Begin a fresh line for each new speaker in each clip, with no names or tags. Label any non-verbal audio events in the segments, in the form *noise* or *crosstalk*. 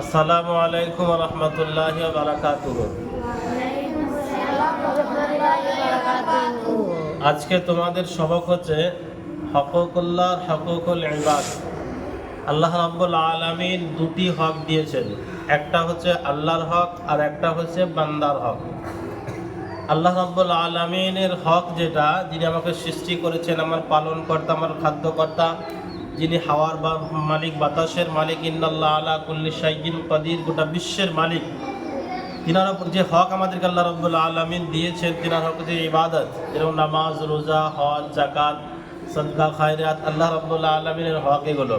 আসসালামু আলাইকুম রহমতুল্লাহ আজকে তোমাদের সবক হচ্ছে হকুকুল্লাহ হকুকুল ইবাদ। আল্লাহ রাব্বুল আলামিন দুটি হক দিয়েছেন। একটা হচ্ছে আল্লাহর হক আর একটা হচ্ছে বান্দার হক। আল্লাহ রাব্বুল আলামিনের হক যেটা, যিনি আমাকে সৃষ্টি করেছেন, আমার পালনকর্তা, আমার খাদ্যকর্তা যিনি হাওয়ার বা মালিক, বাতাসের মালিক, ইন্নাল্লাহ আলা কুল্লি শাইগিন কদির, গোটা বিশ্বের মালিক। তিনার উপর যে হক আমাদেরকে আল্লাহ রব্বুল আলমিন দিয়েছেন, তিনার হক যে ইবাদত। যেরকম নামাজ, রোজা, হজ জাকাত সদকা, খায়রাত, আল্লাহ রব্বুল্লাহ আলমিনের হক এগুলো।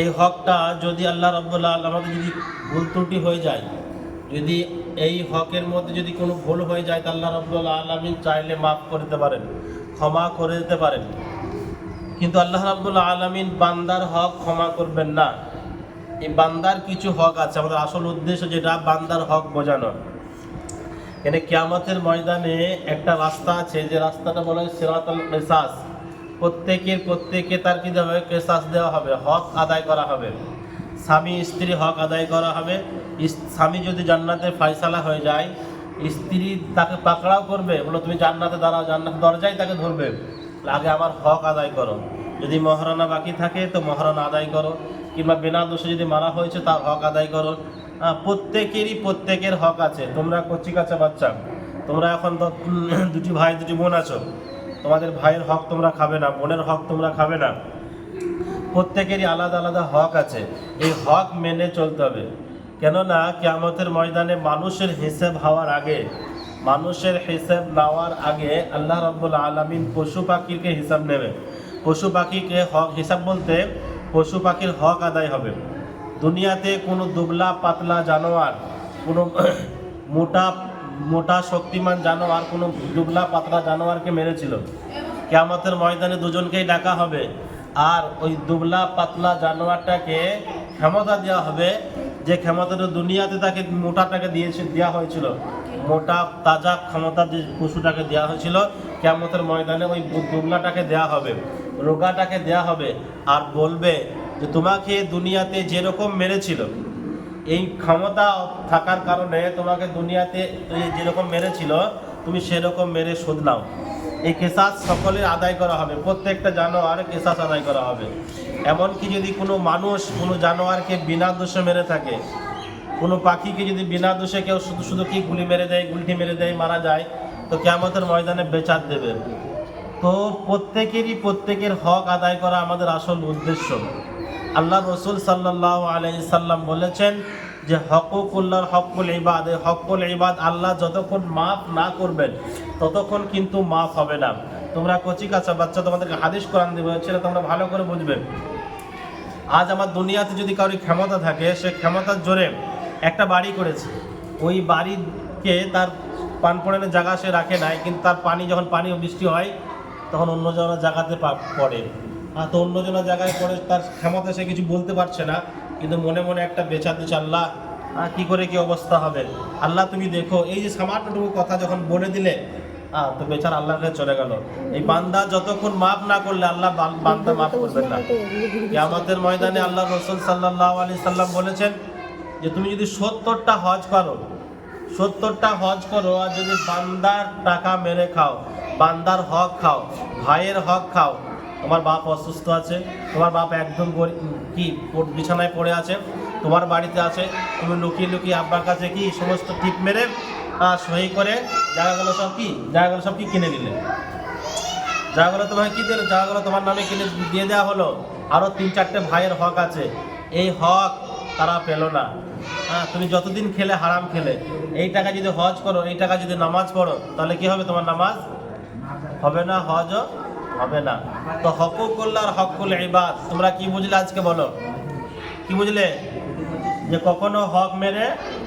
এই হকটা যদি আল্লাহ রব্বুল্লাহ আলম আমাদের যদি ভুল ত্রুটি হয়ে যায়, যদি এই হকের মধ্যে যদি কোনো ভুল হয়ে যায়, তা আল্লাহ রব্বুল্লাহ আলমিন চাইলে মাফ করে দিতে পারেন, ক্ষমা করে দিতে পারেন। কিন্তু আল্লাহ রাব্বুল আলমিন বান্দার হক ক্ষমা করবেন না। এই বান্দার কিছু হক আছে। আমাদের আসল উদ্দেশ্য যেটা, বান্দার হক বোঝানো। এখানে কিয়ামতের ময়দানে একটা রাস্তা আছে, যে রাস্তাটা বলা হয় সিরাতাল কেসাস প্রত্যেকের প্রত্যেকে তার কি দেওয়া হবে? কেসাস দেওয়া হবে। হক আদায় করা হবে। স্বামী, স্ত্রী হক আদায় করা হবে। স্বামী যদি জান্নাতে ফয়সালা হয়ে যায়, স্ত্রী তাকে পাকড়াও করবে। বলো, তুমি জান্নাতে দাঁড়াও, জান্নাত দরজায় তাকে ধরবে। আগে আমার হক আদায় করো। যদি মহারানা বাকি থাকে তো মহারানা আদায় করো। কিংবা বিনা দোষে যদি মারা হয়েছে তার হক আদায় করো। আহ, প্রত্যেকেরই প্রত্যেকের হক আছে। তোমরা কচি কাঁচা বাচ্চা। তোমরা এখন দুটি ভাই দুটি বোন আছো। তোমাদের ভাইয়ের হক তোমরা খাবে না বোনের হক তোমরা খাবে না। প্রত্যেকেরই আলাদা আলাদা হক আছে। এই হক মেনে চলতে হবে। কেননা কিয়ামতের ময়দানে মানুষের হিসেব হওয়ার আগে মানুষের হিসেব নেওয়ার আগে আল্লাহ রব্বুল আলমিন পশু পাখিকে হিসাব নেবে পশু পাখিকে হক হিসাব বলতে পশু পাখির হক আদায় হবে। দুনিয়াতে কোনো দুবলা, পাতলা জানোয়ার, কোনো *clears throat* মোটা মোটা শক্তিমান জানোয়ার, কোনো দুবলা, পাতলা জানোয়ারকে মেরেছিল। কেয়ামতের ময়দানে দুজনকেই ডাকা হবে। আর ওই দুবলা, পাতলা জানোয়ারটাকে ক্ষমতা দেওয়া হবে, যে ক্ষমতাটা দুনিয়াতে তাকে মোটাটাকে দিয়েছে, দেওয়া হয়েছিল। মোটা, তাজা ক্ষমতা যে পশুটাকে দেওয়া হয়েছিল, কেয়ামতের ময়দানে ওই দুবলাটাকে দেওয়া হবে, রোগাটাকে দেওয়া হবে আর বলবে যে, তোমাকে দুনিয়াতে যেরকম মেরেছিল, এই ক্ষমতা থাকার কারণে তোমাকে দুনিয়াতে যেরকম মেরেছিল, তুমি সেরকম মেরে শোধ নাও। এই কেসাস সকলের আদায় করা হবে, প্রত্যেকটা জানোয়ার কেসাস আদায় করা হবে। এমনকি যদি কোনো মানুষ কোনো জানোয়ারকে বিনা দোষে মেরে থাকে কোনো পাখিকে যদি বিনা দোষে কেউ শুধু শুধু কি গুলি মেরে দেয় গুলটি মেরে দেয়, মারা যায়, তো কেমতের ময়দানে বেচার দেবে। তো প্রত্যেকেরই প্রত্যেকের হক আদায় করা আমাদের আসল উদ্দেশ্য। আল্লাহ রসুল সাল্লাহ আলাই সাল্লাম বলেছেন যে, হকুকুল্লার হকুল ইবাদ এই হকুল ইবাদ আল্লাহ যতক্ষণ মাফ না করবেন, ততক্ষণ কিন্তু মাফ হবে না। তোমরা কচি কাঁচা বাচ্চা তোমাদেরকে হাদিস কোরআন দেবে, সেটা তোমরা ভালো করে বুঝবে। আজ আমার দুনিয়াতে যদি কারোর ক্ষমতা থাকে, সে ক্ষমতার জোরে একটা বাড়ি করেছে। ওই বাড়িকে তার পান পড়ানোর জায়গা সে রাখে নাই, কিন্তু তার পানি যখন পানি বৃষ্টি হয়, তখন অন্য জনের জায়গাতে পড়ে। আর তো অন্য জনের জায়গায় পড়ে তার ক্ষমতা সে কিছু বলতে পারছে না, কিন্তু মনে মনে একটা বেচা দিচ্ছে আল্লাহ কি করে কি অবস্থা হবে? আল্লাহ, তুমি দেখো, এই যে সামান্যটুকু কথা যখন বলে দিলে হ্যাঁ তো বেচার আল্লাহর কাছে চলে গেল। এই বান্দা যতক্ষণ মাফ না করলে আল্লাহ বান্দা মাফ করবেন না। আমাদের ময়দানে আল্লাহ রসুল সাল্লাহ আলি সাল্লাম বলেছেন যে তুমি যদি সত্তরটা হজ করো, সত্তরটা হজ করো আর যদি বান্দার টাকা মেরে খাও, বান্দার হক খাও, ভাইয়ের হক খাও, তোমার বাপ অসুস্থ আছে, তোমার বাপ একদম কি বিছানায় পড়ে আছে, তোমার বাড়িতে আছে, তুমি লুকিয়ে লুকিয়ে আব্বার কাছে কি সমস্ত টিপ মেরে সহি করে জায়গাগুলো সব কি, জায়গাগুলো সব কি কিনে নিলে জায়গাগুলো তোমাকে কি দিলে? জায়গাগুলো তোমার নামে কিনে দিয়ে দেওয়া হলো। আরও তিন চারটে ভাইয়ের হক আছে। এই হক তারা পেল না। হ্যাঁ তুমি যতদিন খেলে হারাম খেলে, এই টাকা যদি হজ করো, এই টাকা যদি নামাজ পড়ো, তাহলে কি হবে তোমার নামাজ? হবে না, হজও হবে না। তো হকুকুল্লার হকুল ইবাদ, তোমরা কি বুঝলে আজকে বলো? কি বুঝলে? যে কখনো হক মেরে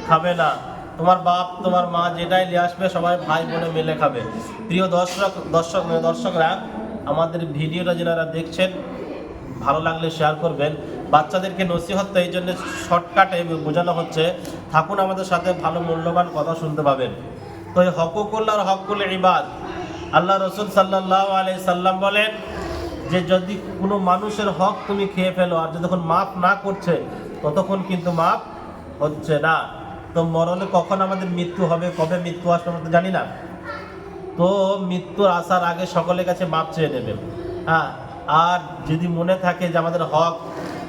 খাবে না। তোমার বাপ, তোমার মা যেটাই নিয়ে আসবে, সবাই ভাই বোনে মিলে খাবে। প্রিয় দর্শক দর্শক, দর্শকরা, আমাদের ভিডিওটা যারা দেখছেন, ভালো লাগলে শেয়ার করবেন। বাচ্চাদেরকে নসিহত এই জন্য শর্টকাটে বোঝানো হচ্ছে, থাকুন আমাদের সাথে ভালো মূল্যবান কথা শুনতে পাবেন। তো এই হকুকুল্লার হকুল ইবাদ, আল্লাহ রসুল সাল্লাহ আলাই সাল্লাম বলেন যে যদি কোনো মানুষের হক তুমি খেয়ে ফেলো আর যতক্ষণ মাফ না করছে, ততক্ষণ কিন্তু মাফ হচ্ছে না। তো মরণে কখন আমাদের মৃত্যু হবে, কবে মৃত্যু আসবে আমরা তো জানি না। তো মৃত্যুর আসার আগে সকলের কাছে মাপ চেয়ে নেবেন। হ্যাঁ আর যদি মনে থাকে যে আমাদের হক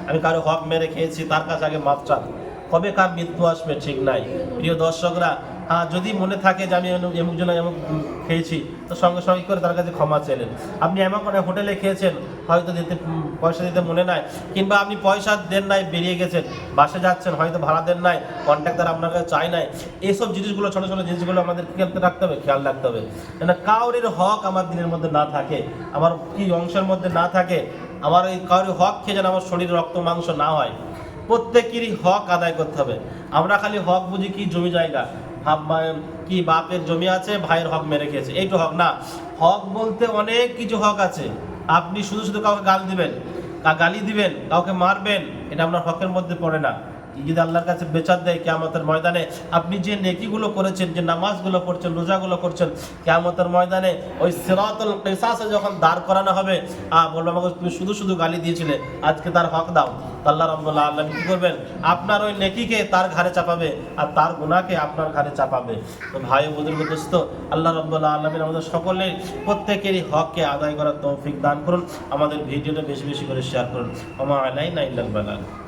আমি কারও হক মেরে খেয়েছি, তার কাছে আগে মাপ চান কবে কার মৃত্যু আসবে ঠিক নাই। প্রিয় দর্শকরা হ্যাঁ যদি মনে থাকে যে আমি এমুক জন এমন খেয়েছি, তো সঙ্গে সঙ্গে করে তার কাছে ক্ষমা চাইলেন আপনি এমন করে হোটেলে খেয়েছেন, হয়তো দিতে পয়সা দিতে মনে নাই, কিংবা আপনি পয়সা দেন নাই, বেরিয়ে গেছেন, বাসে যাচ্ছেন, হয়তো ভাড়া দেন নাই কন্ট্রাক্টর আপনার কাছে চায় নাই। এইসব জিনিসগুলো, ছোটো ছোটো জিনিসগুলো আমাদের খেলতে রাখতে হবে, খেয়াল রাখতে হবে। যেন কাউরির হক আমার দিনের মধ্যে না থাকে, আমার কি অংশের মধ্যে না থাকে আমার ওই কারোর হক খেয়ে যেন আমার শরীর রক্ত, মাংস না হয়। প্রত্যেকেরই হক আদায় করতে হবে। আমরা খালি হক বুঝি কি জমি জায়গা? কি বাপের জমি আছে, ভাইয়ের হক মেরে খেয়েছে। এইটু হক না। হক বলতে অনেক কিছু হক আছে। আপনি শুধু শুধু কাউকে গাল দিবেন গালি দিবেন, কাউকে মারবেন, এটা আপনার হকের মধ্যে পড়ে না। যদি আল্লাহর কাছে বেচার দেয় কেয়ামতের ময়দানে। আপনি যে নেকিগুলো করেছেন, যে নামাজগুলো করছেন রোজাগুলো করছেন, কেয়ামতের ময়দানে ওই সিরাতুল কিসাসে যখন দাঁড় করানো হবে, আ, বলব আমাকে তুমি শুধু শুধু গালি দিয়েছিলে, আজকে তার হক দাও। আল্লাহ রব্বুল্লাহ আল্লাহ কি করবেন? আপনার ওই নেকিকে তার ঘাড়ে চাপাবে আর তার গুনাহকে আপনার ঘাড়ে চাপাবে। তো ভাই ও বুজুর্গ দোস্ত, আল্লাহ রব্বুল্লাহ আলমিন আমাদের সকলের প্রত্যেকেরই হককে আদায় করার তৌফিক দান করুন, আমাদের ভিডিওটা বেশি বেশি করে শেয়ার করুন। আমার আলাই না